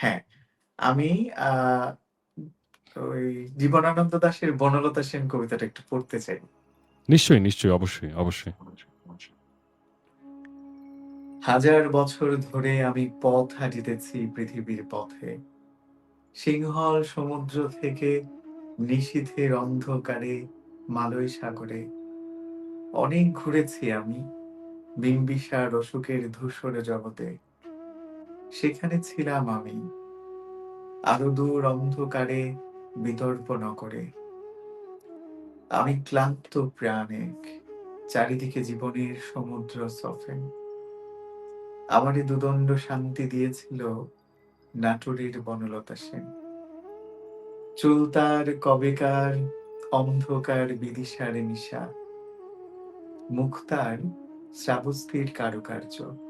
হ্যাঁ, আমি আ ওই জীবনানন্দ দাশের 'বনলতা সেন' কবিতাটা একটু পড়তে চাই। নিশ্চয়ই, নিশ্চয়ই। অবশ্যই, অবশ্যই। হাজার বছর ধরে আমি পথ হাঁটিতেছি পৃথিবীর পথে। সিংহল সমুদ্র থেকে নিশীথের অন্ধকারে মালয় সাগরে। অনেক ঘুরেছি আমি বিম্বিসার অশোকের ধূসর জগতে। সেখানে ছিলাম আমি। আরও দূর অন্ধকারে বিদর্ভ নগরে। আমি ক্লান্ত প্রাণেক চারিদিকে জীবনের সমুদ্র সফেন। আমারে দুদণ্ড শান্তি দিয়েছিল নাটোরের বনলতা সেন। চুলতার কবেকার অন্ধকার বিদিশার নিশা। মুখ তার শ্রাবস্তির কারুকার্য।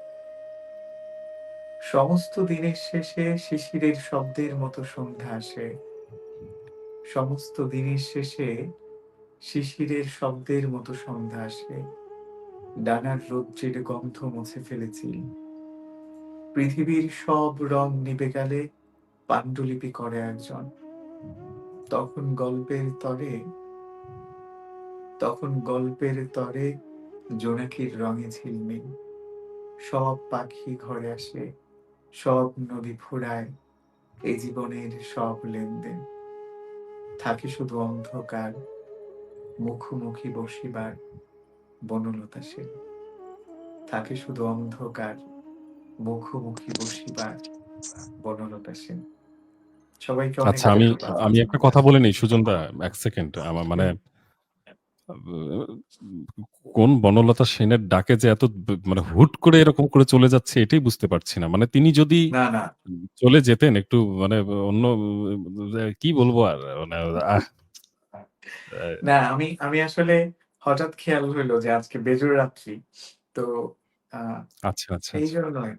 সমস্ত দিনের শেষে শিশিরের শব্দের মতো সন্ধ্যা আসে। সমস্ত দিনের শেষে শিশিরের শব্দের মতো সন্ধ্যা আসে। ডানার রৌদ্রের গন্ধ মুছে ফেলেছি। পৃথিবীর সব রং নিভে গেলে পাণ্ডুলিপি করে একজন। তখন গল্পের তরে তখন গল্পের তরে জোনাকির রঙে ঝিলমিল। সব পাখি ঘরে আসে, সব নদী ফুরায়, এই জীবনের সব লেনদেন। থাকে শুধু অন্ধকার, মুখোমুখি বসিবার বনলতা সেন। থাকে শুধু অন্ধকার, মুখোমুখি বসিবার বনলতা সেন। সবাইকে আচ্ছা আমি আমি একটা কথা বলে নেই সুজনদা ১ সেকেন্ড। আমার মানে কোন বনলতা সেনের ডাকে যে এত মানে হুট করে এরকম করে চলে যাচ্ছে এটাই বুঝতে পারছি না। মানে তিনি যদি। চলে যেতেন একটু মানে অন্য কি বলব আর মানে! না আমি আমি আসলে হঠাৎ খেয়াল হইল যে আজকে বেজুর রাত্রি। তো আচ্ছা, আচ্ছা, আচ্ছা। এইজন্যই